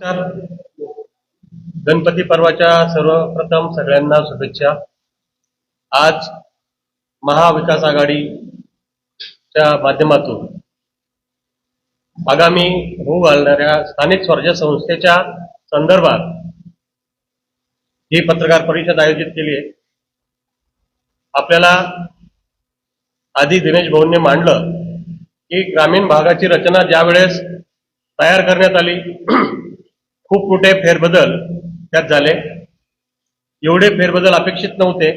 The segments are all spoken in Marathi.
नमस्कार. गणपती पर्वाच्या सर्वप्रथम सगळ्यांना शुभेच्छा. आज महाविकास आघाडीच्या माध्यमातून आगामी होऊ घालणाऱ्या स्थानिक स्वराज्य संस्थेच्या संदर्भात ही पत्रकार परिषद आयोजित केली आहे. आपल्याला आधी दिनेश भाऊंनी मांडलं की ग्रामीण भागाची रचना ज्यावेळेस तयार करण्यात आली खूप मोठे फेरबदल त्यात झाले. एवढे फेरबदल अपेक्षित नव्हते.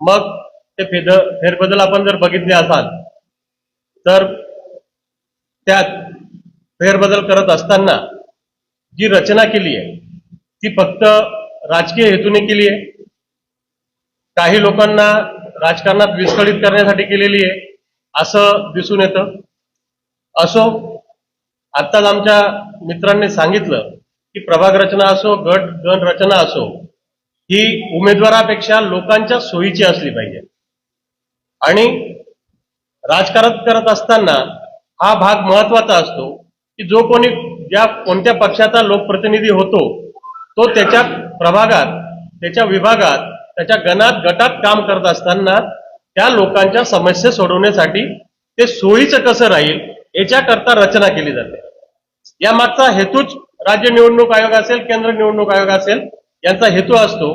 मग ते फेद फेरबदल आपण जर बघितले असाल तर त्यात फेरबदल करत असताना जी रचना केली आहे ती फक्त राजकीय हेतूने केली आहे. काही लोकांना राजकारणात विस्कळीत करण्यासाठी केलेली आहे असं दिसून येतं. असो आत्ताच आमच्या मित्रांनी सांगितलं की प्रभाग रचना असो गट गण रचना असो ही उमेदवारापेक्षा लोकांच्या सोयीची असली पाहिजे. आणि राजकारण करत असताना हा भाग महत्त्वाचा असतो की जो कोणी ज्या कोणत्या पक्षाचा लोकप्रतिनिधी होतो तो त्याच्या प्रभागात त्याच्या विभागात त्याच्या गणात गटात काम करत असताना त्या लोकांच्या समस्या सोडवण्यासाठी ते सोयीचं कसं राहील याच्याकरता रचना केली जाते. या मागचा हेतूच राज्य निवडणूक आयोग असेल केंद्र निवडणूक आयोग असेल यांचा हेतू असतो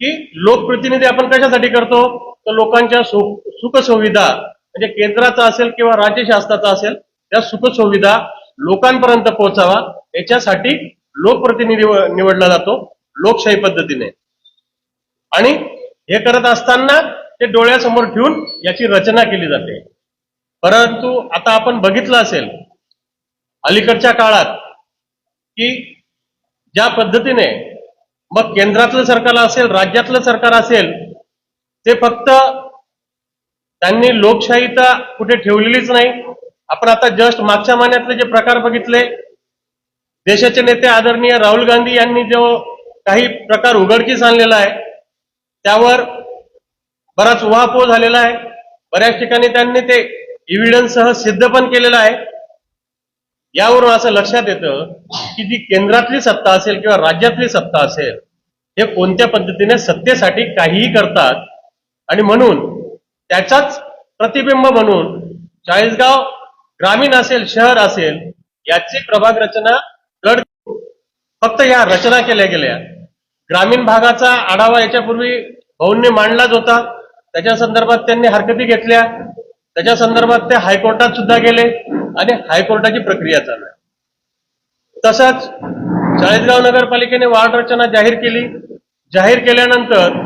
की लोकप्रतिनिधी आपण कशासाठी करतो? तर लोकांच्या सुखसुविधा म्हणजे केंद्राचा असेल किंवा राज्य शासनाचा असेल त्या सुखसुविधा लोकांपर्यंत पोहोचावा याच्यासाठी लोकप्रतिनिधी निवडला जातो लोकशाही पद्धतीने. आणि हे करत असताना ते डोळ्यासमोर ठेवून याची रचना केली जाते. परंतु आता आपण बघितलं असेल अलीकडच्या काळात की ज्या पद्धतीने मग केंद्रातलं सरकार असेल राज्यातलं सरकार असेल ते फक्त त्यांनी लोकशाही तर कुठे ठेवलेलीच नाही. आपण आता जस्ट मागच्या महिन्यातले जे प्रकार बघितले देशाचे नेते आदरणीय राहुल गांधी यांनी जो काही प्रकार उघडकीस आणलेला आहे त्यावर बराच उहापोह झालेला आहे. बऱ्याच ठिकाणी त्यांनी ते इव्हिडन्ससह सह सिद्ध पण केलेलं आहे. यावरून असं लक्षात येतं की जी केंद्रातली सत्ता असेल किंवा राज्यातली सत्ता असेल हे कोणत्या पद्धतीने सत्तेसाठी काहीही करतात आणि म्हणून त्याचाच प्रतिबिंब म्हणून चाळीसगाव ग्रामीण असेल शहर असेल याची प्रभाग रचना गड फक्त या रचना केल्या गेल्या. ग्रामीण भागाचा आढावा याच्यापूर्वी भाऊंनी मांडलाच होता. त्याच्या संदर्भात त्यांनी हरकती घेतल्या. त्याच्या संदर्भात ते हायकोर्टात सुद्धा गेले. आणि हायकोर्टाची प्रक्रिया चालू आहे. तसंच चाळीसगाव नगरपालिकेने वार्ड रचना जाहीर केली. जाहीर केल्यानंतर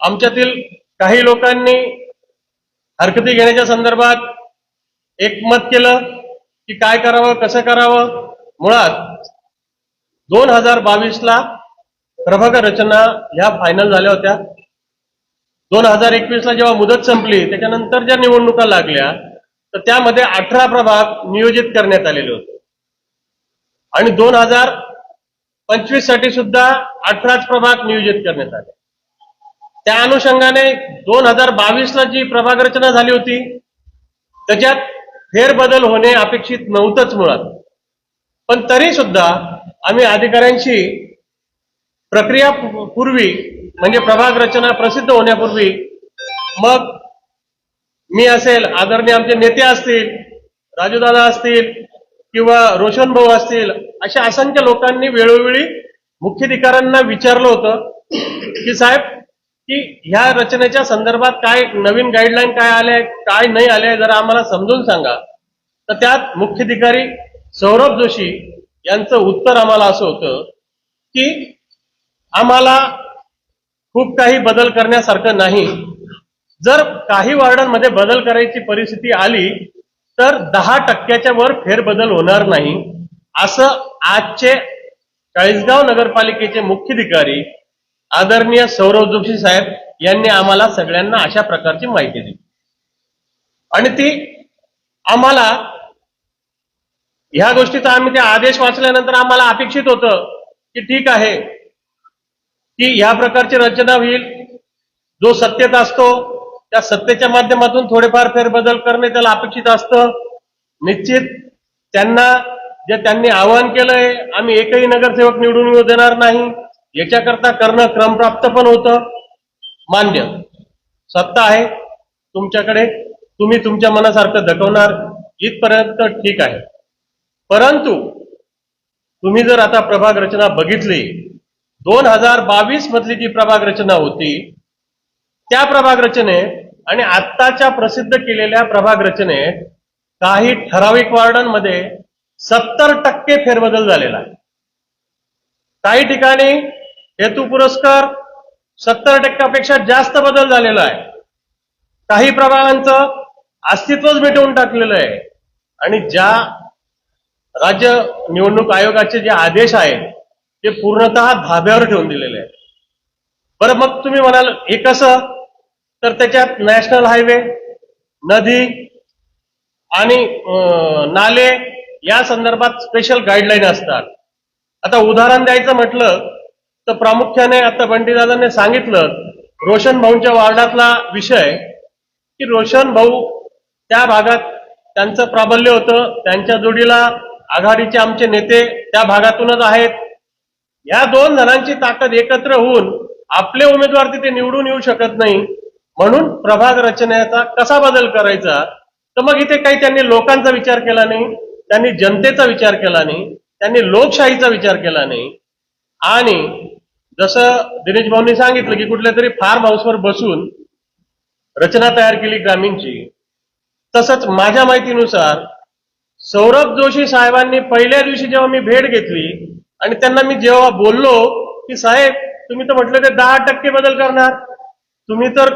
आमच्यातील काही लोकांनी हरकती घेण्याच्या संदर्भात एकमत केलं की काय करावं कसं करावं. मुळात दोन हजार बावीसला प्रभाग रचना ह्या फायनल झाल्या होत्या. दोन हजार एकवीसला जेव्हा मुदत संपली त्याच्यानंतर ज्या निवडणुका लागल्या तर त्यामध्ये अठरा प्रभाग नियोजित करण्यात आलेले होते. आणि दोन हजार पंचवीससाठी सुद्धा अठराच प्रभाग नियोजित करण्यात आले. त्या अनुषंगाने दोन हजार बावीसला जी प्रभाग रचना झाली होती त्याच्यात फेरबदल होणे अपेक्षित नव्हतंच मुळात. पण तरी सुद्धा आम्ही अधिकाऱ्यांशी प्रक्रिया पूर्वी म्हणजे प्रभाग रचना प्रसिद्ध होण्यापूर्वी मग मी असेल आदरणीय आमचे नेते असतील राजूदादा असतील किंवा रोशन भाऊ असतील अशा असंख्य लोकांनी वेळोवेळी मुख्याधिकाऱ्यांना विचारलं होतं की साहेब की ह्या रचनेच्या संदर्भात काय नवीन गाईडलाईन काय आल्या काय नाही आल्या जरा आम्हाला समजून सांगा. तर त्यात मुख्याधिकारी सौरभ जोशी यांचं उत्तर आम्हाला असं होतं की आम्हाला खूप काही बदल करण्यासारखं नाही. जर काही वॉर्डांमध्ये बदल करायची परिस्थिती आली तर दहा टक्क्याच्या वर फेरबदल होणार नाही असं आजचे चाळीसगाव नगरपालिकेचे मुख्याधिकारी आदरणीय सौरव जोशी साहेब यांनी आम्हाला सगळ्यांना अशा प्रकारची माहिती दिली. आणि ती आम्हाला ह्या गोष्टीचा आम्ही ते आदेश वाचल्यानंतर आम्हाला अपेक्षित होतं की ठीक आहे की ह्या प्रकारची रचना होईल जो सत्तेत असतो त्या सत्तेच्या माध्यमातून थोडेफार फेरबदल करणे त्याला अपेक्षित असतं. निश्चित त्यांना जे त्यांनी आवाहन केलंय आम्ही एकही नगरसेवक निवडून येऊ देणार नाही. याच्याकरता करणं क्रमप्राप्त पण होतं. मान्य. सत्ता आहे. तुमच्याकडे तुम्ही तुमच्या मनासारखं दखवणार इथपर्यंत ठीक आहे. परंतु तुम्ही जर आता प्रभाग रचना बघितली दोन हजार बावीस मधली जी प्रभाग रचना होती त्या प्रभाग रचनेत आणि आत्ताच्या प्रसिद्ध केलेल्या प्रभाग रचनेत काही ठराविक वॉर्डांमध्ये सत्तर टक्के फेरबदल झालेला आहे. काही ठिकाणी हेतू पुरस्कार सत्तर टक्क्यापेक्षा जास्त बदल झालेला आहे. काही प्रभागांचं अस्तित्वच मिटवून टाकलेलं आहे. आणि ज्या राज्य निवडणूक आयोगाचे जे आदेश आहेत ते पूर्णतः धाब्यावर ठेवून दिलेले आहेत. बरं मग तुम्ही म्हणाल हे कसं? तर त्याच्यात नॅशनल हायवे नदी आणि नाले या संदर्भात स्पेशल गाईडलाईन असतात. आता उदाहरण द्यायचं म्हटलं तर प्रामुख्याने आता बंटीदादांनी सांगितलं रोशन भाऊंच्या वार्डातला विषय की रोशन भाऊ त्या भागात त्यांचं प्राबल्य होतं त्यांच्या जोडीला आघाडीचे आमचे नेते त्या भागातूनच आहेत. या दोन जणांची ताकद एकत्र होऊन आपले उमेदवार तिथे निवडून येऊ शकत नाही. म्हणून प्रभाग रचनेचा कसा बदल करायचा? तर मग इथे काही त्यांनी लोकांचा विचार केला नाही त्यांनी जनतेचा विचार केला नाही त्यांनी लोकशाहीचा विचार केला नाही. आणि जसं दिनेश भाऊंनी सांगितलं की कुठल्या तरी फार्म हाऊसवर बसून रचना तयार केली ग्रामीणची तसंच माझ्या माहितीनुसार सौरभ जोशी साहेबांनी पहिल्या दिवशी जेव्हा मी भेट घेतली आणि त्यांना मी जेव्हा बोललो की साहेब तुम्ही तर म्हटलं ते दहा टक्के बदल करणार. तुम्ही तर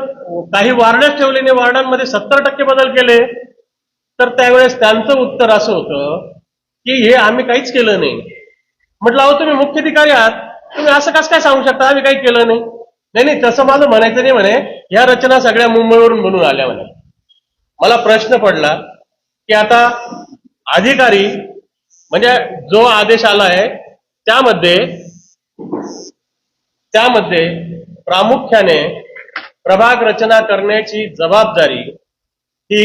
काही वार्डच ठेवले नाही वार्डांमध्ये सत्तर टक्के बदल केले. तर त्यावेळेस त्यांचं उत्तर असं होतं की हे आम्ही काहीच केलं नाही. म्हटलं अहो तुम्ही मुख्याधिकारी आहात. तुम्ही असं कसं काय सांगू शकता? आम्ही काही केलं नाही. नाही नाही तसं माझं म्हणायचं नाही म्हणे. ह्या रचना सगळ्या मुंबईवरून बनून आल्या म्हणे. मला प्रश्न पडला की आता अधिकारी म्हणजे जो आदेश आला आहे त्यामध्ये त्यामध्ये प्रामुख्याने प्रभाग रचना करण्याची जबाबदारी ही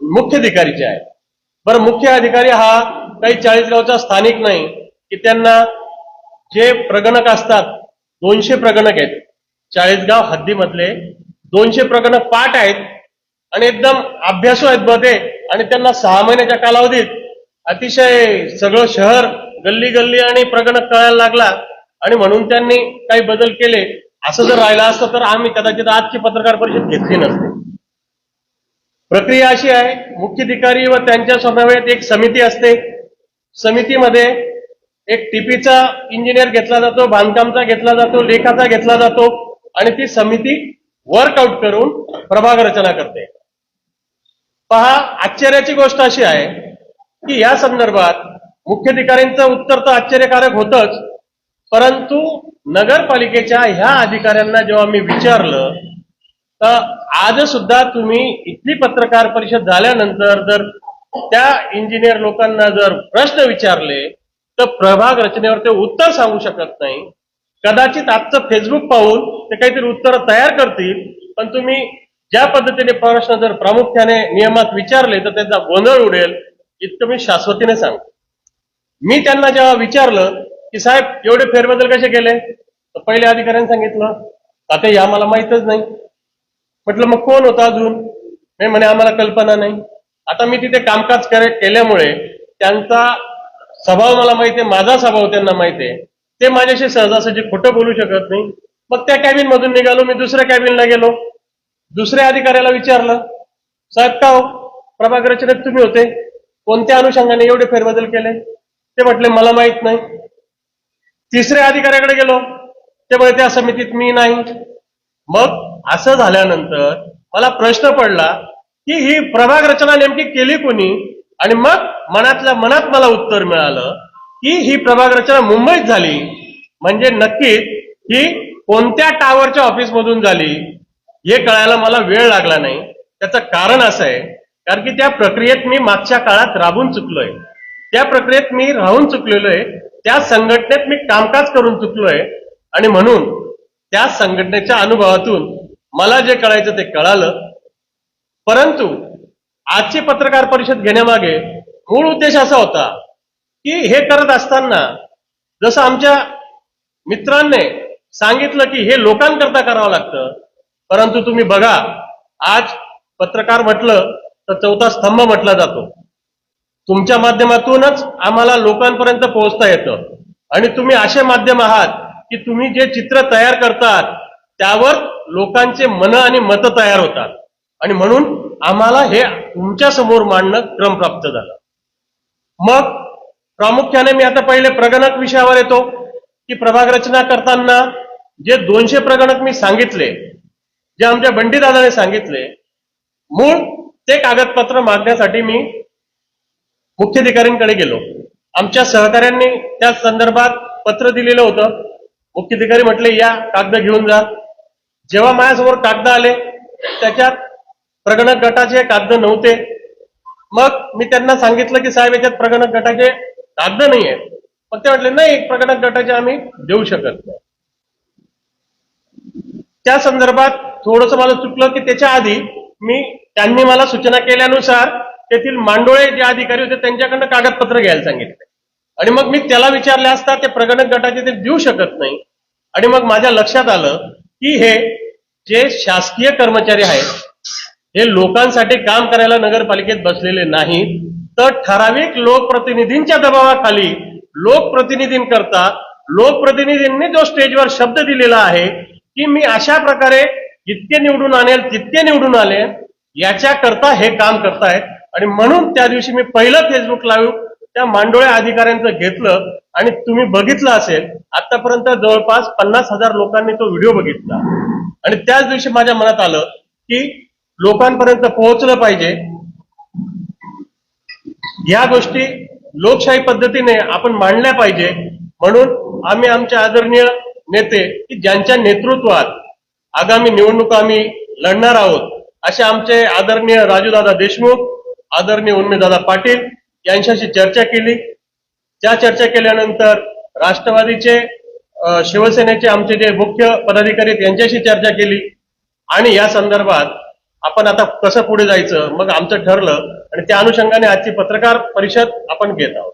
मुख्य अधिकारीची आहे. बरं मुख्य अधिकारी हा काही चाळीसगावचा स्थानिक नाही की त्यांना जे प्रगणक असतात दोनशे प्रगणक आहेत. चाळीसगाव हद्दीमधले दोनशे प्रगणक पाठ आहेत आणि एकदम अभ्यासू आहेत बदे आणि त्यांना सहा महिन्याच्या कालावधीत अतिशय सगळं शहर गल्ली गल्ली आणि प्रगणक कळायला लागला आणि म्हणून त्यांनी काही बदल केले. असं जर राहिलं असतं तर आम्ही कदाचित आजची पत्रकार परिषद घेतली नसते. प्रक्रिया अशी आहे मुख्याधिकारी व त्यांच्या समवेत एक समिती असते. समितीमध्ये एक टीपीचा इंजिनियर घेतला जातो बांधकामचा घेतला जातो लेखाचा घेतला जातो आणि ती समिती वर्कआउट करून प्रभाग रचना करते. पहा आश्चर्याची गोष्ट अशी आहे की या संदर्भात मुख्याधिकाऱ्यांचं उत्तर तर आश्चर्यकारक होतच परंतु नगरपालिकेच्या ह्या अधिकाऱ्यांना जेव्हा मी विचारलं तर आज सुद्धा तुम्ही इथली पत्रकार परिषद झाल्यानंतर जर त्या इंजिनियर लोकांना जर प्रश्न विचारले तर प्रभाग रचनेवर ते उत्तर सांगू शकत नाही. कदाचित आजचं फेसबुक पाहून ते काहीतरी उत्तर तयार करतील पण तुम्ही ज्या पद्धतीने प्रश्न जर प्रामुख्याने नियमात विचारले तर त्यांचा गोंधळ उडेल इतकं मी शाश्वतीने सांगतो. मी त्यांना जेव्हा विचारलं की साहेब एवढे फेरबदल कसे केले? तर पहिल्या अधिकाऱ्यांनी सांगितलं आता हे आम्हाला माहीतच नाही. म्हटलं मग कोण होता अजून? हे म्हणे आम्हाला कल्पना नाही. आता मी तिथे कामकाज करे- केल्यामुळे त्यांचा स्वभाव मला माहिती आहे माझा स्वभाव त्यांना माहिती आहे. ते माझ्याशी सहजासहजी खोटं बोलू शकत नाही. मग त्या कॅबिन मधून निघालो मी दुसऱ्या कॅबिनला गेलो. दुसऱ्या अधिकाऱ्याला विचारलं साहेब का हो? प्रभाग रचनेत तुम्ही होते. कोणत्या अनुषंगाने एवढे फेरबदल केले? ते म्हटले मला माहीत नाही. तिसऱ्या अधिकाऱ्याकडे गेलो. त्यामुळे त्या समितीत मी नाही. मग असं झाल्यानंतर मला प्रश्न पडला की ही प्रभाग रचना नेमकी केली कोणी? आणि मग मनातल्या मनात मला उत्तर मिळालं की ही प्रभाग रचना मुंबईत झाली. म्हणजे नक्कीच ही कोणत्या टावरच्या ऑफिस मधून झाली हे कळायला मला वेळ लागला नाही. त्याचं कारण असं आहे कारण की त्या प्रक्रियेत मी मागच्या काळात राबून चुकलोय. त्या प्रक्रियेत मी राहून चुकलेलो आहे त्या संघटनेत मी कामकाज करून चुकलोय. आणि म्हणून त्या संघटनेच्या अनुभवातून मला जे कळायचं ते कळालं. परंतु आजची पत्रकार परिषद घेण्यामागे मूळ उद्देश असा होता की हे करत असताना जसं आमच्या मित्रांनी सांगितलं की हे लोकांकरता करावं लागतं परंतु तुम्ही बघा आज पत्रकार म्हटलं तर चौथा स्तंभ म्हटला जातो. तुमच्या माध्यमातूनच आम्हाला लोकांपर्यंत पोहोचता येतं. आणि तुम्ही असे माध्यम आहात की तुम्ही जे चित्र तयार करतात त्यावर लोकांचे मन आणि मत तयार होतात. आणि म्हणून आम्हाला हे तुमच्यासमोर मांडणं क्रमप्राप्त झालं. मग प्रामुख्याने मी आता पहिले प्रगणक विषयावर येतो की प्रभाग रचना करताना जे दोनशे प्रगणक मी सांगितले जे आमच्या बंडीदादाने सांगितले मूळ ते कागदपत्र मागण्यासाठी मी मुख्याधिकाऱ्यांकडे गेलो. आमच्या सहकाऱ्यांनी त्या संदर्भात पत्र दिलेलं होतं. मुख्याधिकारी म्हटले या कागद घेऊन जा. जेव्हा माझ्यासमोर कागद आले त्याच्यात प्रगणक गटाचे कागद नव्हते. मग मी त्यांना सांगितलं की साहेब याच्यात प्रगणक गटाचे कागद नाही आहेत मग ते म्हटले नाही प्रगणक गटाचे आम्ही देऊ शकत नाही. त्या संदर्भात थोडस मला चुकलं की त्याच्या आधी मी त्यांनी मला सूचना केल्यानुसार तेथील मांडोळे जे अधिकारी होते त्यांच्याकडनं कागदपत्र घ्यायला सांगितले. आणि मग मी त्याला विचारले असता ते प्रगणक गटाचे ते देऊ शकत नाही. आणि मग माझ्या लक्षात आलं की हे जे शासकीय कर्मचारी आहेत हे लोकांसाठी काम करायला नगरपालिकेत बसलेले नाहीत तर ठराविक लोकप्रतिनिधींच्या दबावाखाली लोकप्रतिनिधींकरता लोकप्रतिनिधींनी जो स्टेजवर शब्द दिलेला आहे की मी अशा प्रकारे जितके निवडून आणेल तितके निवडून आले याच्याकरता हे काम करतायत. आणि म्हणून त्या दिवशी मी पहिलं फेसबुक लाईव्ह त्या मांडोळ्या अधिकाऱ्यांचं घेतलं आणि तुम्ही बघितलं असेल आतापर्यंत जवळपास पन्नास हजार लोकांनी तो व्हिडिओ बघितला. आणि त्याच दिवशी माझ्या मनात आलं की लोकांपर्यंत पोहोचलं पाहिजे. या गोष्टी लोकशाही पद्धतीने आपण मांडल्या पाहिजे. म्हणून आम्ही आमचे आदरणीय नेते की ज्यांच्या नेतृत्वात आगामी निवडणुका आम्ही लढणार आहोत असे आमचे आदरणीय राजूदादा देशमुख आदरणीय उन्मेदादा पाटील यांच्याशी चर्चा केली. त्या चर्चा केल्यानंतर राष्ट्रवादीचे शिवसेनेचे आमचे जे मुख्य पदाधिकारी आहेत यांच्याशी चर्चा केली. आणि या संदर्भात आपण आता कसं पुढे जायचं मग आमचं ठरलं. आणि त्या अनुषंगाने आजची पत्रकार परिषद आपण घेत आहोत.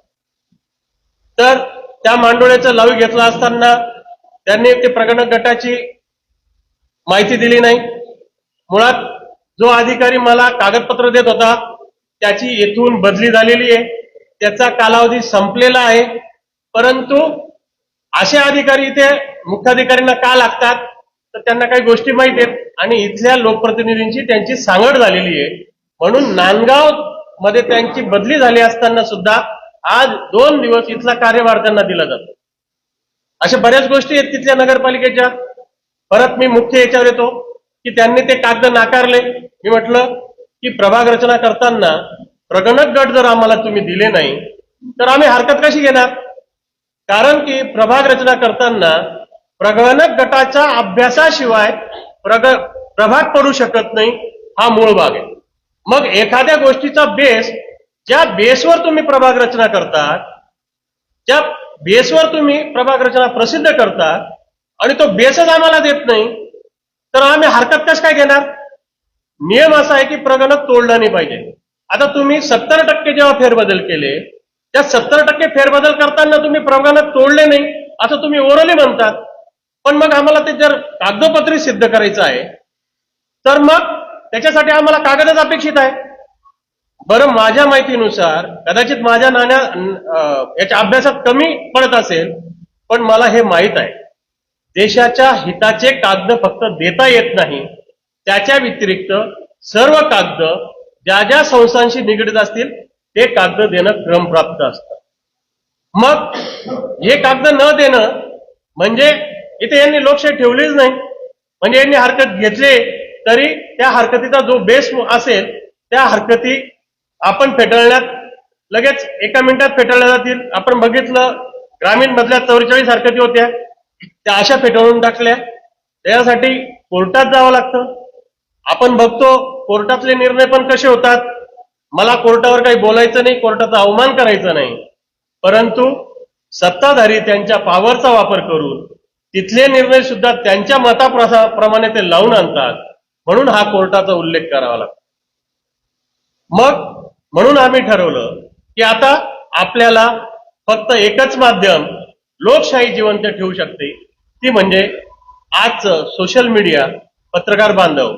तर त्या मांडोळ्याचा लावी घेतला असताना त्यांनी ते प्रगणक गटाची माहिती दिली नाही. मुळात जो अधिकारी मला कागदपत्र देत होता त्याची येथून बदली झालेली आहे. त्याचा कालावधी संपलेला आहे. परंतु असे अधिकारी इथे मुख्याधिकाऱ्यांना का लागतात? तर त्यांना काही गोष्टी माहीत आहेत. आणि इथल्या लोकप्रतिनिधींची त्यांची सांगड झालेली आहे. म्हणून नांदगावमध्ये त्यांची बदली झाली असताना सुद्धा आज दोन दिवस इथला कार्यभार त्यांना दिला जातो. अशा बऱ्याच गोष्टी आहेत तिथल्या नगरपालिकेच्या. परत मी मुख्य याच्यावर येतो की त्यांनी ते कागद नाकारले. मी म्हटलं की प्रभाग रचना करताना प्रगणक गट जर आम्हाला तुम्ही दिले नाही तर आम्ही हरकत कशी घेणार? कारण की प्रभाग रचना करताना प्रगणक गटाच्या अभ्यासाशिवाय प्रग प्रभाग पडू शकत नाही हा मूळ भाग आहे. मग एखाद्या गोष्टीचा बेस ज्या बेसवर तुम्ही प्रभाग रचना करतात ज्या बेसवर तुम्ही प्रभाग रचना प्रसिद्ध करता आणि तो बेसच आम्हाला देत नाही तर आम्ही हरकत कस काय घेणार? नियम असा आहे की प्रगणक तोडला नाही पाहिजे. आता तुम्ही सत्तर टक्के जेव्हा फेरबदल केले त्या सत्तर टक्के फेरबदल करताना तुम्ही प्रगणक तोडले नाही असं तुम्ही ओरली म्हणतात. पण मग आम्हाला ते जर कागदोपत्री सिद्ध करायचं आहे तर मग त्याच्यासाठी आम्हाला कागदच अपेक्षित आहे. बरं माझ्या माहितीनुसार कदाचित माझ्या नाण्या याच्या अभ्यासात कमी पडत असेल पण मला हे माहीत आहे. देशाच्या हिताचे कागद फक्त देता येत नाही त्याच्या व्यतिरिक्त सर्व कागद ज्या ज्या संस्थांशी निगडीत असतील ते कागद देणं क्रमप्राप्त असतं. मग हे कागद न देणं म्हणजे इथे यांनी लोकशाही ठेवलीच नाही. म्हणजे यांनी हरकत घेतले तरी त्या हरकतीचा जो बेस असेल त्या हरकती आपण फेटाळण्यात लगेच एका मिनिटात फेटाळल्या जातील. आपण बघितलं ग्रामीण मधल्या चौवेचाळीस हरकती होत्या. त्या अशा फेटाळून टाकल्या. त्यासाठी कोर्टात जावं लागतं. आपण बघतो कोर्टातले निर्णय पण कसे होतात? मला कोर्टावर काही बोलायचं नाही कोर्टाचा अवमान करायचा नाही. परंतु सत्ताधारी त्यांच्या पॉवरचा वापर करून तिथले निर्णय सुद्धा त्यांच्या मताप्रमाणे ते लावून आणतात. म्हणून हा कोर्टाचा उल्लेख करावा लागतो. मग म्हणून आम्ही ठरवलं की आता आपल्याला फक्त एकच माध्यम लोकशाही जिवंत ठेवू शकते. ती म्हणजे आजचं सोशल मीडिया पत्रकार बांधव.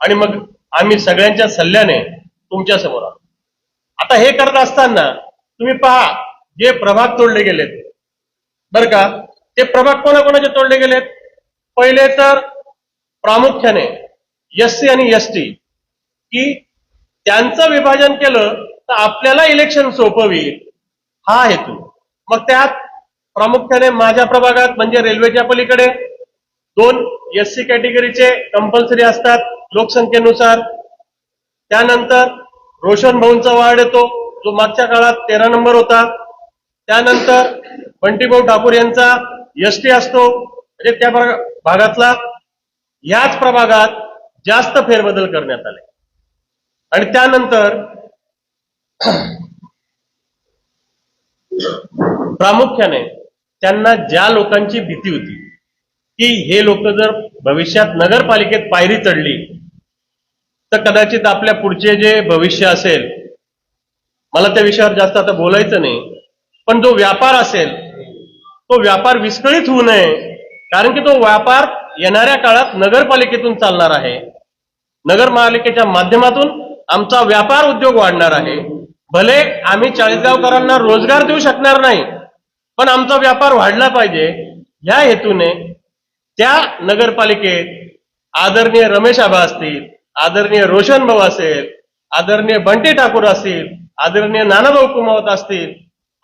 आणि मग आम्ही सगळ्यांच्या सल्ल्याने तुमच्यासमोर आलो. आता हे करत असताना तुम्ही पहा जे प्रभाग तोडले गेलेत. बर का? ते प्रभाग कोणाकोणाचे तोडले गेलेत? पहिले तर प्रामुख्याने एस सी आणि एस टी. की त्यांचं विभाजन केलं तर आपल्याला इलेक्शन सोपं होईल हा हेतू. मग त्यात प्रामुख्याने माझ्या प्रभागात म्हणजे रेल्वेच्या पलीकडे दोन एस सी कॅटेगरीचे कंपल्सरी असतात. लोकसंख्येनुसार. त्यानंतर रोशन भाऊंचा वार्ड येतो जो मागच्या काळात तेरा नंबर होता. त्यानंतर बंटीभाऊ ठाकूर यांचा एस टी असतो म्हणजे त्या भागातला. याच प्रभागात जास्त फेरबदल करण्यात आले. आणि त्यानंतर प्रामुख्याने त्यांना ज्या लोकांची भीती होती की हे लोक जर भविष्यात नगरपालिकेत पायरी चढली तर कदाचित आपल्या पुढचे जे भविष्य असेल मला त्या विषयावर जास्त आता बोलायचं नाही पण जो व्यापार असेल तो व्यापार विस्कळीत होऊ नये कारण की तो व्यापार येणाऱ्या काळात नगरपालिकेतून चालणार आहे. नगरपालिकेच्या माध्यमातून आमचा व्यापार उद्योग वाढणार आहे. भले आम्ही चाळीसगावकरांना रोजगार देऊ शकणार नाही पण आमचा व्यापार वाढला पाहिजे. या हेतूने त्या नगरपालिकेत आदरणीय रमेश आबा असतील आदरणीय रोशन भाऊ असेल आदरणीय बंटी ठाकूर असतील आदरणीय नानाभाऊ कुमावत असतील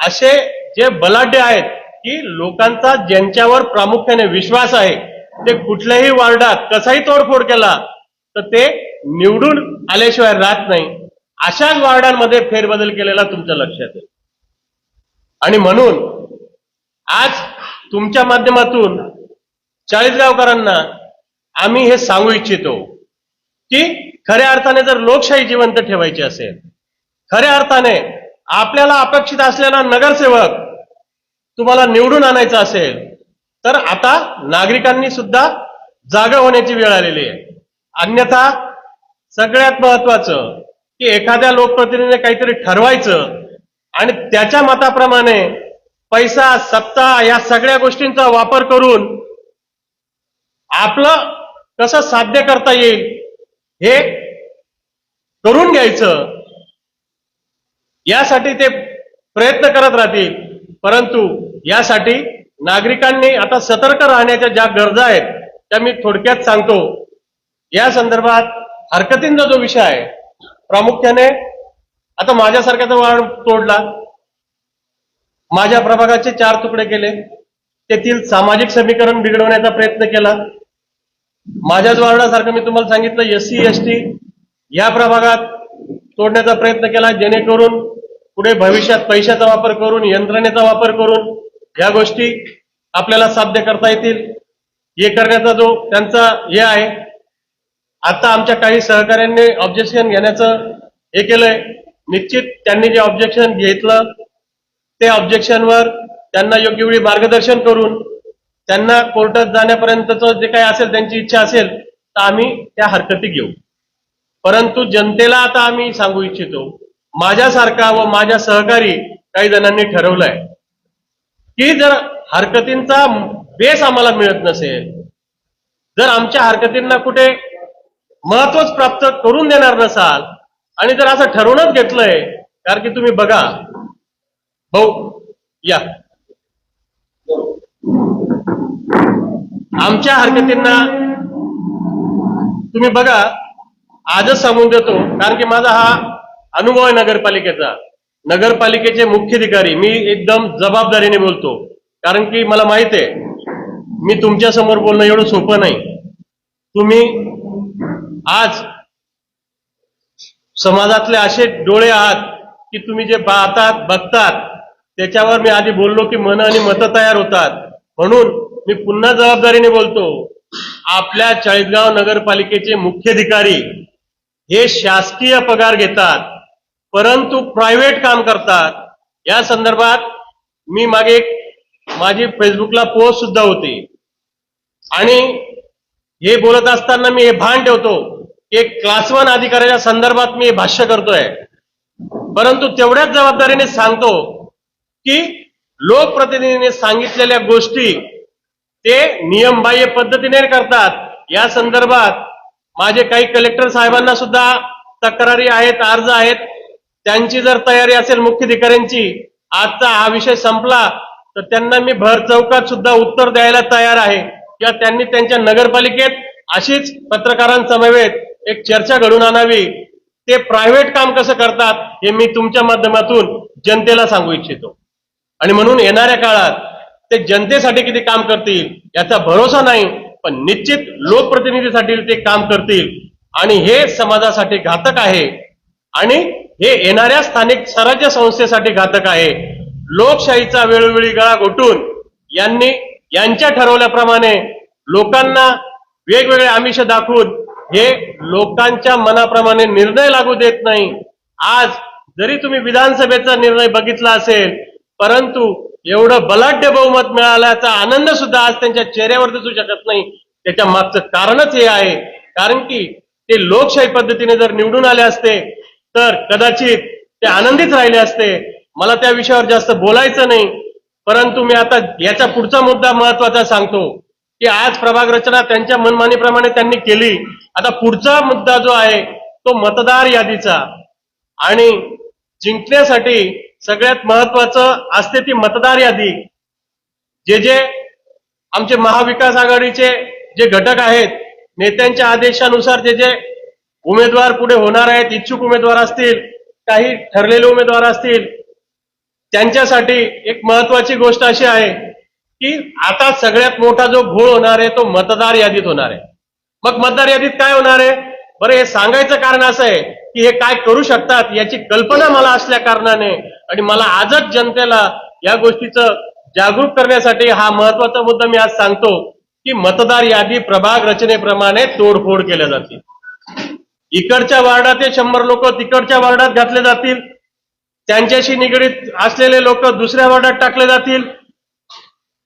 असे जे बलाढ्य आहेत की लोकांचा ज्यांच्यावर प्रामुख्याने विश्वास आहे ते कुठल्याही वार्डात कसाही तोडफोड केला तर ते निवडून आल्याशिवाय राहत नाही. अशाच वार्डांमध्ये फेरबदल केलेला तुमच्या लक्षात येईल आणि म्हणून आज तुमच्या माध्यमातून चाळीसगावकरांना आम्ही हे सांगू इच्छितो. की खऱ्या अर्थाने जर लोकशाही जिवंत ठेवायची असेल खऱ्या अर्थाने आपल्याला अपेक्षित असलेला नगरसेवक तुम्हाला निवडून आणायचा असेल तर आता नागरिकांनी सुद्धा जागा होण्याची वेळ आलेली आहे. अन्यथा सगळ्यात महत्वाचं की एखाद्या लोकप्रतिनिधीने काहीतरी ठरवायचं आणि त्याच्या मताप्रमाणे पैसा सत्ता या सगळ्या गोष्टींचा वापर करून आपलं कसं साध्य करता येईल हे करून घ्यायचं. यासाठी ते प्रयत्न करत राहतील. परंतु यासाठी नागरिकांनी आता सतर्क राहण्याच्या ज्या गरजा आहेत त्या मी थोडक्यात सांगतो. या संदर्भात हरकतींचा जो विषय आहे प्रामुख्याने आता माझ्यासारख्याचा वाढ तोडला. माझ्या प्रभागाचे चार तुकडे केले. तेथील सामाजिक समीकरण बिघडवण्याचा प्रयत्न केला. माझ्याच वार्डासारखं मी तुम्हाला सांगितलं एस सी एस टी या प्रभागात तोडण्याचा प्रयत्न केला जेणेकरून पुढे भविष्यात पैशाचा वापर करून यंत्रणेचा वापर करून या गोष्टी आपल्याला साध्य करता येतील. हे करण्याचा जो त्यांचा हे आहे. आता आमच्या काही सहकाऱ्यांनी ऑब्जेक्शन घेण्याचं हे केलंय. निश्चित त्यांनी जे ऑब्जेक्शन घेतलं ते ऑब्जेक्शनवर त्यांना योग्य वेळी मार्गदर्शन करून त्यांना कोर्टात जाण्यापर्यंतचं जे काही असेल त्यांची इच्छा असेल तर आम्ही त्या हरकती घेऊ. परंतु जनतेला आता आम्ही सांगू इच्छितो माझ्यासारखा व माझ्या सहकारी काही जणांनी ठरवलंय की जर हरकतींचा बेस आम्हाला मिळत नसेल जर आमच्या हरकतींना कुठे महत्वच प्राप्त करून देणार नसाल आणि जर असं ठरवूनच घेतलंय कारण की तुम्ही बघा भाऊ या. आमच्या हरकतींना तुम्ही बघा आजच सांगून देतो कारण की माझा हा अनुभव आहे नगरपालिकेचा. नगरपालिकेचे मुख्याधिकारी मी एकदम जबाबदारीने बोलतो कारण की मला माहीत आहे मी तुमच्यासमोर बोलणं एवढं सोपं नाही. तुम्ही आज समाजातले असे डोळे आहात की तुम्ही जे पाहतात बघतात त्याच्यावर मी आधी बोललो की मन आणि मतं तयार होतात. म्हणून मी पुन्हा जबाबदारीने बोलतो आपल्या चाळीसगाव नगरपालिकेचे मुख्याधिकारी हे शासकीय पगार घेतात परंतु प्रायव्हेट काम करतात. या संदर्भात मी मागे माझी फेसबुकला पोस्ट सुद्धा होती. आणि हे बोलत असताना मी हे भान ठेवतो की एक क्लास वन अधिकाऱ्याच्या संदर्भात मी हे भाष्य करतोय. परंतु तेवढ्याच जबाबदारीने सांगतो की लोकप्रतिनिधीने सांगितलेल्या गोष्टी ते नियमबाह्य पद्धतीने करतात. या संदर्भात माझे काही कलेक्टर साहेबांना सुद्धा तक्रारी आहेत अर्ज आहेत. त्यांची जर तयारी असेल मुख्याधिकाऱ्यांची आजचा हा विषय संपला तर त्यांना मी भर चौकात सुद्धा उत्तर द्यायला तयार आहे. किंवा त्यांनी त्यांच्या नगरपालिकेत अशीच पत्रकारांसमवेत एक चर्चा घडून आणावी. ते प्रायव्हेट काम कसं करतात हे मी तुमच्या माध्यमातून जनतेला सांगू इच्छितो. आणि म्हणून येणाऱ्या काळात ते जनतेसाठी किती काम करतील याचा भरोसा नाही पण निश्चित लोकप्रतिनिधीसाठी ते काम करतील. आणि हे समाजासाठी घातक आहे. आणि हे येणाऱ्या स्थानिक स्वराज्य संस्थेसाठी घातक आहे. लोकशाहीचा वेळोवेळी गळा घोटून यांनी यांच्या ठरवल्याप्रमाणे लोकांना वेगवेगळे आमिष दाखवून हे लोकांच्या मनाप्रमाणे निर्णय लागू देत नाही. आज जरी तुम्ही विधानसभेचा निर्णय बघितला असेल परंतु एवढं बलाढ्य बहुमत मिळाल्याचा आनंद सुद्धा आज त्यांच्या चेहऱ्यावर दिसू शकत नाही. त्याच्या मागचं कारणच हे आहे. कारण की ते लोकशाही पद्धतीने जर निवडून आले असते तर कदाचित ते आनंदीच राहिले असते. मला त्या विषयावर जास्त बोलायचं नाही. परंतु मी आता याचा पुढचा मुद्दा महत्त्वाचा सांगतो की आज प्रभाग रचना त्यांच्या मनमानीप्रमाणे त्यांनी केली. आता पुढचा मुद्दा जो आहे तो मतदार यादीचा. आणि जिंकण्यासाठी सगळ्यात महत्वाचं असते ती मतदार यादी. जे जे आमचे महाविकास आघाडीचे जे घटक आहेत नेत्यांच्या आदेशानुसार जे जे उमेदवार पुढे होणार आहेत इच्छुक उमेदवार असतील काही ठरलेले उमेदवार असतील त्यांच्यासाठी एक महत्वाची गोष्ट अशी आहे की आता सगळ्यात मोठा जो घोळ होणार आहे तो मतदार यादीत होणार आहे. मग मतदार यादीत काय होणार आहे? बरं हे सांगायचं कारण असं आहे की हे काय करू शकतात याची कल्पना मला असल्या कारणाने. आणि मला आजच जनतेला या गोष्टीचं जागरूक करण्यासाठी हा महत्त्वाचा मुद्दा मी आज सांगतो की मतदार यादी प्रभाग रचनेप्रमाणे तोडफोड केल्या जातील. इकडच्या वार्डात शंभर लोक तिकडच्या वार्डात घातले जातील. त्यांच्याशी निगडीत असलेले लोक दुसऱ्या वार्डात टाकले जातील.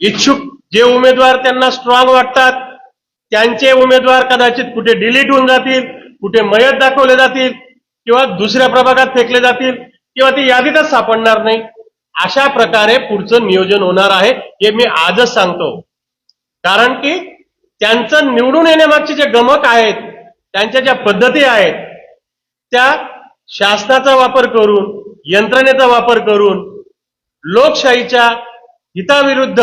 इच्छुक जे उमेदवार त्यांना स्ट्रॉंग वाटतात त्यांचे उमेदवार कदाचित कुठे डिलीट होऊन जातील कुठे मयत दाखवले जातील. किंवा दुसऱ्या प्रभागात फेकले जातील किंवा ती यादीतच सापडणार नाही. अशा प्रकारे पुढचं नियोजन होणार आहे हे मी आजच सांगतो. कारण की त्यांचं निवडून येण्यामागचे जे गमक आहेत त्यांच्या ज्या पद्धती आहेत त्या शासनाचा वापर करून यंत्रणेचा वापर करून लोकशाहीच्या हिताविरुद्ध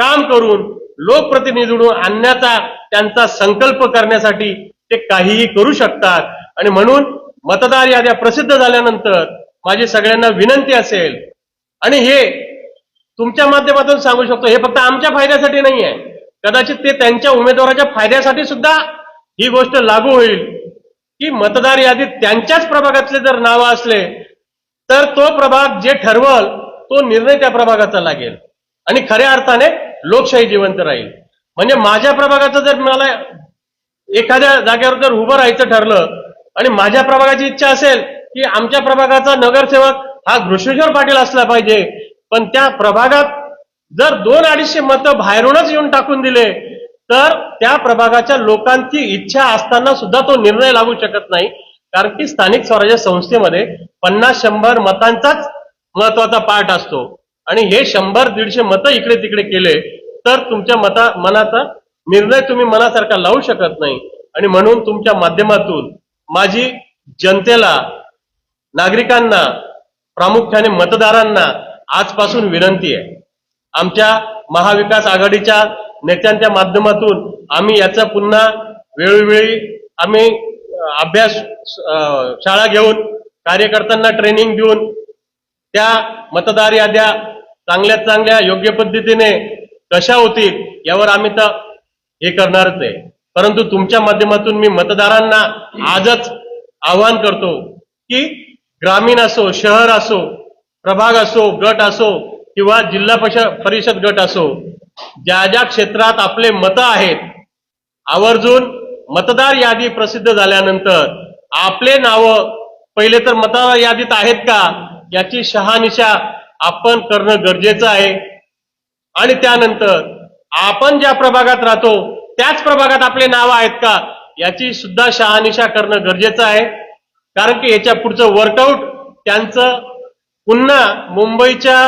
काम करून लोकप्रतिनिधी आणण्याचा त्यांचा संकल्प करण्यासाठी ते काहीही करू शकतात. आणि म्हणून मतदार याद्या प्रसिद्ध झाल्यानंतर माझी सगळ्यांना विनंती असेल. आणि हे तुमच्या माध्यमातून सांगू शकतो हे फक्त आमच्या फायद्यासाठी नाही आहे. कदाचित ते त्यांच्या उमेदवाराच्या फायद्यासाठी सुद्धा ही गोष्ट लागू होईल. की मतदार यादीत त्यांच्याच प्रभागातले जर नावं असले तर तो प्रभाग जे ठरवल तो निर्णय त्या प्रभागाचा लागेल. आणि खऱ्या अर्थाने लोकशाही जिवंत राहील. म्हणजे माझ्या प्रभागाचं जर मला एखाद्या जागेवर जर उभं राहायचं ठरलं आणि माझ्या प्रभागाची इच्छा असेल की आमच्या प्रभागाचा नगरसेवक हा घृष्णेश्वर पाटील असला पाहिजे. पण त्या प्रभागात जर दोन अडीचशे मतं बाहेरूनच येऊन टाकून दिले तर त्या प्रभागाच्या लोकांची इच्छा असताना सुद्धा तो निर्णय लागू शकत नाही. कारण की स्थानिक स्वराज्य संस्थेमध्ये पन्नास शंभर मतांचाच महत्त्वाचा पार्ट असतो. आणि हे शंभर दीडशे मतं इकडे तिकडे केले तर तुमच्या मता मनाचा निर्णय तुम्ही मनासारखा लावू शकत नाही. आणि म्हणून तुमच्या माध्यमातून माझी जनतेला नागरिकांना प्रामुख्याने मतदारांना आजपासून विनंती आहे. आमच्या महाविकास आघाडीच्या नेत्यांच्या माध्यमातून आम्ही याचा पुन्हा वेळोवेळी आम्ही अभ्यास शाळा घेऊन कार्यकर्त्यांना ट्रेनिंग देऊन त्या मतदार याद्या चांगल्यात चांगल्या योग्य पद्धतीने कशा होतील यावर आम्ही तर हे करणारच आहे. परंतु तुमच्या माध्यमातून मी मतदारांना आजच आवाहन करतो की ग्रामीण असो शहर असो प्रभाग असो गट असो किंवा जिल्हा परिषद गट असो ज्या ज्या क्षेत्रात आपले मतं आहेत आवर्जून मतदार यादी प्रसिद्ध झाल्यानंतर आपले नावं पहिले तर मतदार यादीत आहेत का याची शहानिशा आपण करणं गरजेचं आहे. आणि त्यानंतर आपण ज्या प्रभागात राहतो त्याच प्रभागात आपले नाव आहेत का? याची सुद्धा शहानिशा करणं गरजेचं आहे. कारण की याच्या पुढचं वर्कआउट त्यांचं पुन्हा मुंबईच्या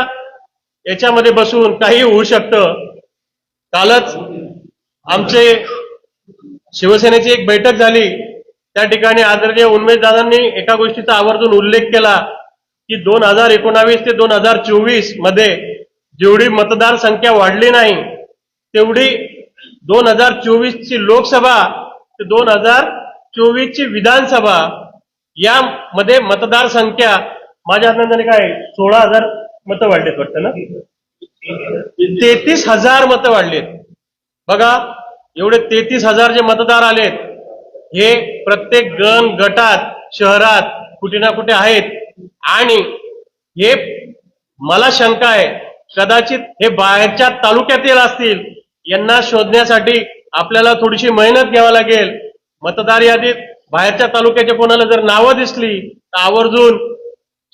याच्यामध्ये बसून काही होऊ शकतं. कालच आमचे शिवसेनेची एक बैठक झाली. त्या ठिकाणी आदरणीय उन्मेष दादांनी एका गोष्टीचा आवर्जून उल्लेख केला की दोन हजार एकोणावीस ते दोन हजार चोवीसमध्ये जेवढी मतदार संख्या वाढली नाही तेवढी दोन हजार चोवीस ची लोकसभा ते दोन हजार चोवीस ची विधानसभा यामध्ये मतदारसंख्या माझ्या अंदाजाने काय सोळा हजार मतं वाढलेत वाटतं ना? तेहतीस हजार मतं वाढलेत. बघा एवढे तेहतीस हजार जे मतदार आलेत हे प्रत्येक गण गटात शहरात कुठे ना कुठे आहेत. आणि हे मला शंका आहे कदाचित हे बाहेरच्या तालुक्यातील असतील यांना शोधण्यासाठी आपल्याला थोडीशी मेहनत घ्यावी लागेल. मतदार यादीत बाहेरच्या तालुक्याच्या कोणाला जर नावं दिसली तर आवर्जून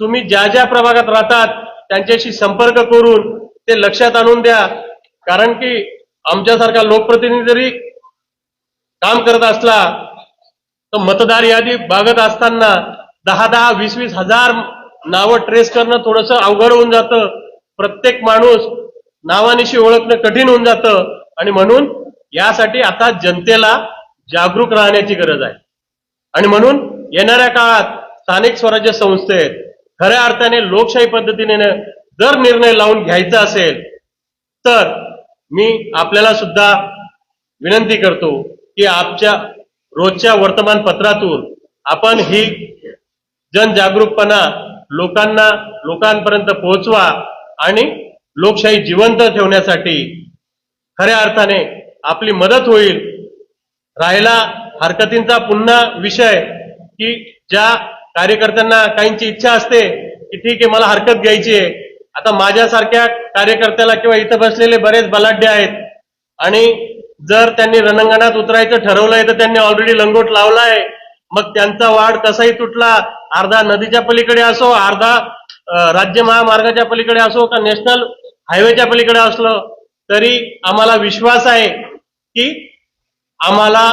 तुम्ही ज्या ज्या प्रभागात राहतात त्यांच्याशी संपर्क करून ते लक्षात आणून द्या. कारण की आमच्यासारखा लोकप्रतिनिधी जरी काम करत असला तर मतदार यादी बागत असताना दहा दहा वीस वीस हजार नावं ट्रेस करणं थोडंसं अवघड होऊन जातं. प्रत्येक माणूस नावानिशी ओळखणं कठीण होऊन जातं. आणि म्हणून यासाठी आता जनतेला जागरूक राहण्याची गरज आहे. आणि म्हणून येणाऱ्या काळात स्थानिक स्वराज्य संस्थेत खऱ्या अर्थाने लोकशाही पद्धतीने जर निर्णय लावून घ्यायचा असेल तर मी आपल्याला सुद्धा विनंती करतो की आपच्या रोजच्या वर्तमानपत्रातून आपण ही जनजागरूकपणा लोकांना लोकांपर्यंत पोहोचवा आणि लोकशाही जिवंत ठेवण्यासाठी खऱ्या अर्थाने आपली मदत होईल. राहिला हरकतींचा पुन्हा विषय की ज्या कार्यकर्त्यांना काहींची इच्छा असते की ठीक आहे मला हरकत घ्यायची आहे. आता माझ्यासारख्या कार्यकर्त्याला किंवा इथं बसलेले बरेच बलाढ्य आहेत. आणि जर त्यांनी रणांगणात उतरायचं ठरवलंय तर त्यांनी ऑलरेडी लंगोट लावलाय. मग त्यांचा वाढ कसाही तुटला अर्धा नदीच्या पलीकडे असो अर्धा राज्य महामार्गाच्या पलीकडे असो का नॅशनल हायवेच्या पलीकडे असलं तरी आम्हाला विश्वास आहे की आम्हाला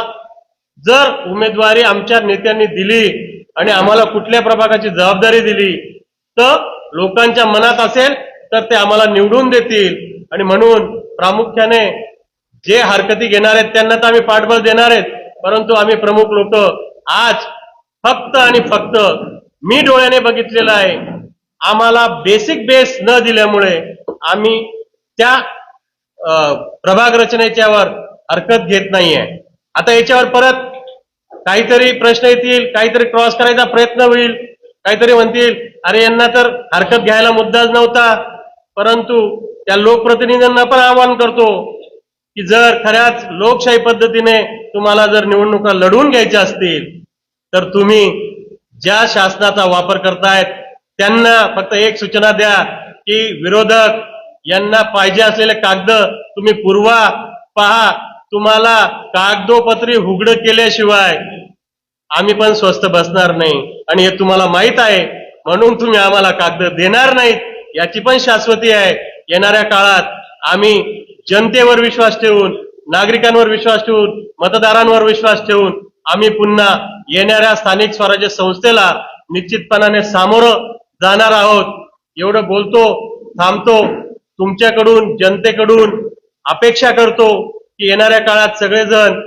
जर उमेदवारी आमच्या नेत्यांनी दिली आणि आम्हाला कुठल्या प्रभागाची जबाबदारी दिली तर लोकांच्या मनात असेल तर ते आम्हाला निवडून देतील. आणि म्हणून प्रामुख्याने जे हरकती घेणार आहेत त्यांना तर आम्ही पाठबळ देणार आहेत परंतु आम्ही प्रमुख लोक आज फक्त आणि फक्त मी डोळ्याने बघितलेलं आहे. आम्हाला बेसिक बेस न दिल्यामुळे आम्ही त्या प्रभाग रचनेच्यावर हरकत घेत नाहीये. आता याच्यावर परत काहीतरी प्रश्न येतील काहीतरी क्रॉस करायचा प्रयत्न होईल काहीतरी म्हणतील अरे यांना तर हरकत घ्यायला मुद्दाच नव्हता परंतु त्या लोकप्रतिनिधींना पण आवाहन करतो की जर खऱ्याच लोकशाही पद्धतीने तुम्हाला जर निवडणुका लढवून घ्यायच्या असतील तर तुम्ही ज्या शासनाचा वापर करतायत त्यांना फक्त एक सूचना द्या की विरोधक यांना पाहिजे असलेले कागद तुम्ही पुरवा पहा. तुम्हाला कागदोपत्री हुगड केल्याशिवाय आम्ही पण स्वस्त बसणार नाही. आणि हे तुम्हाला माहीत आहे म्हणून तुम्ही आम्हाला कागद देणार नाहीत याची पण शाश्वती आहे. येणाऱ्या काळात आम्ही जनतेवर विश्वास ठेवून नागरिकांवर विश्वास ठेवून मतदारांवर विश्वास ठेवून आम्ही पुन्हा येणाऱ्या स्थानिक स्वराज्य संस्थेला निश्चितपणाने सामोरं जाणार आहोत. एवढं बोलतो थांबतो. तुमच्याकडून जनतेकडून अपेक्षा करतो की येणाऱ्या काळात सगळेजण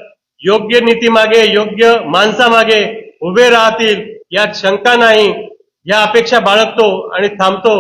योग्य नीतीमागे योग्य माणसामागे उभे राहतील यात शंका नाही. या अपेक्षा बाळगतो आणि थांबतो.